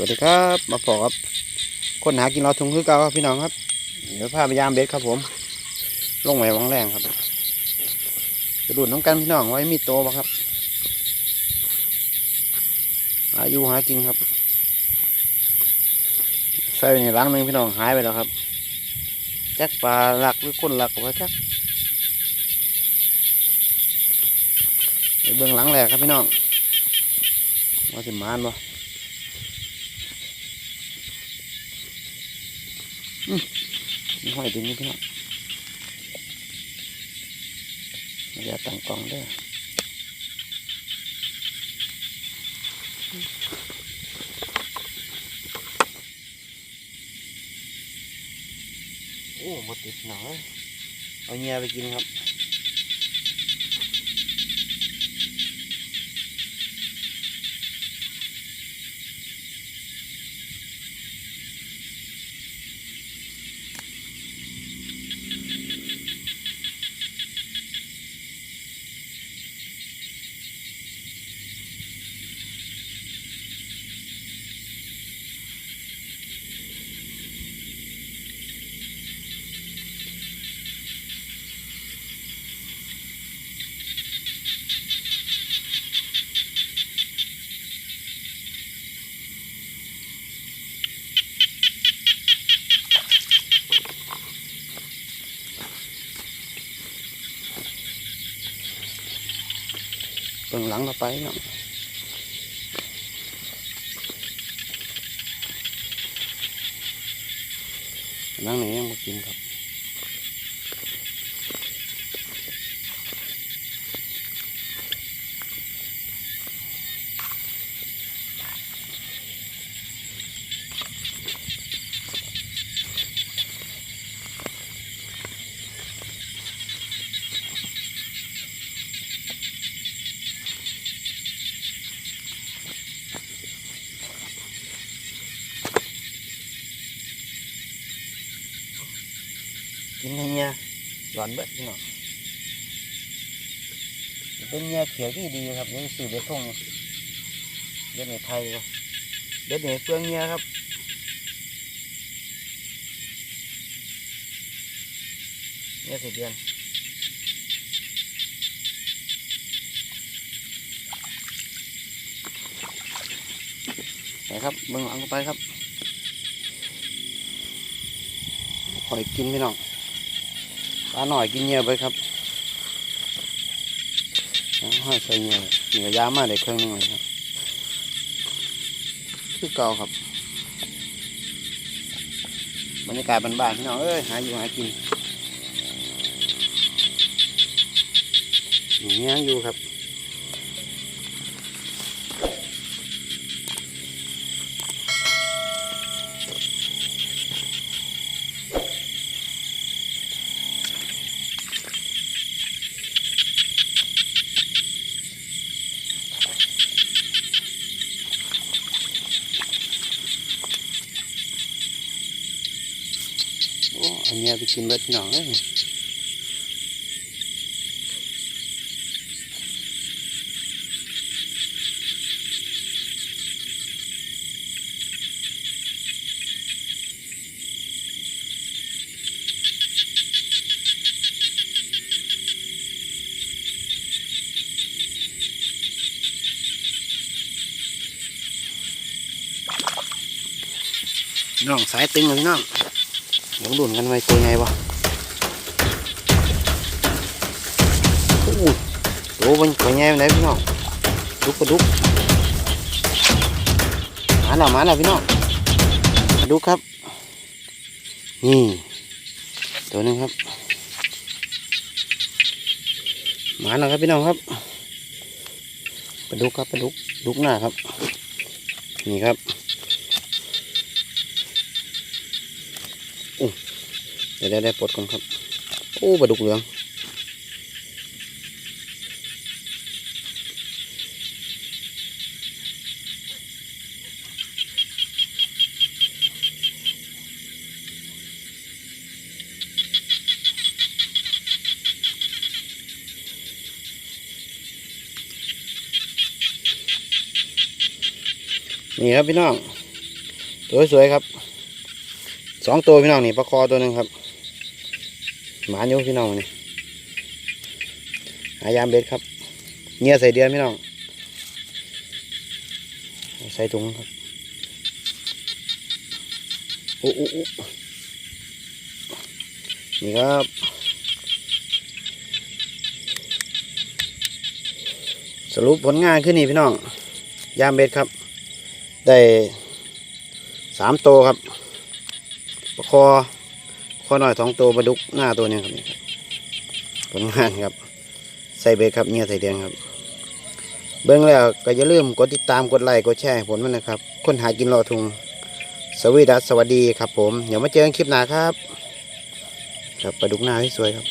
วัสดีครับ มาพอครับ คนหากินเราทุงคือเก่าครับพี่น้องครับ เดี๋ยวพาไปยามเบ็ดครับผม ลงไว้วังแรงครับจะดูดน้ำกันพี่น้องไว้มีโตบ่ครับอายุหากินครับ ใส่ในรังหนึ่งพี่น้องหายไปแล้วครับแจ็คปลาหลักหรือก้นหลักว่าจักไปเบื้องหลังแหลกครับพี่น้องว่าสิมานบ่ มี ห้อยดึงนี่พี่น้องอย่าตั้งกล้องด้อโอ้หมดติดหน่อยเอาเงียไปกินครับ เบิ่งหลังเราไปเนาะนั่งไหนยังมากินครับ กินให้เงี้ยหวานเบ็ดพี่น้องเป็นเงี้ยเขียวที่ดีครับยังสื่อเบ็ดทงเบ็ดในไทยก็เบ็ดในเปลืองเงี้ยครับเงี้ยสิเดือนไปครับเบิ่งหลังไปครับคอยกินพี่น้อง ปลาหน่อยกินเงี้ยไปครับห้อยใส่เงี้ยเหนือยามาได้เครื่องหนึงเลยครับคือเก่าครับบรรยากาศบ้านๆพี่น้องเอ้ยหาอยู่หากินอย่างเงี้ยอยู่ครับ โอ้อันเนี้ยไปกินเบ็ดพี่น้องเอ้ยน้องสายตึงเลยพี่น้อง เดี๋ยวลุ่นกันไว้ตัวไงวะโอ้โหตัวมันตัวไงไหนพี่น้องดุกกระดุกมาแล้วมาแล้วพี่น้องกระดุกครับ นี่ ตัวนึงครับมาแล้วครับพี่น้องครับปลาดุกครับปลาดุกดุกหน้าครับ นี่ครับ ดี๋ยวได้ได้ปลดก่อนครับ โอ้ปลาดุกเหลือง นี่ครับพี่น้องตัวสวยๆครับสองตัวพี่น้องนี่ปลาคอตัวหนึ่งครับ หมาอยู่พี่น้องนี่หายามเบ็ดครับเงียใส่เดือนพี่น้อง ใส่ถุงครับอู้อู้อู้นี่ครับสรุปผลงานขึ้นนี่พี่น้อง ยามเบ็ดครับ ได้สามโตครับปลาคอ ข้อหน่อยสองตัวปลาดุกหน้าตัวนี้ครับผลงานครับ ใส่เบรกครับเนี่ยใส่เดียงครับ เบื้องแล้วก็อย่าลืมกดติดตามกดไลค์กดแชร์ผลมันนะครับ คนหากินรอทุงสวีดัสสวัสดีครับผม เดี๋ยวมาเจอกันคลิปหน้าครับ ครับปลาดุกหน้าที่สวยครับ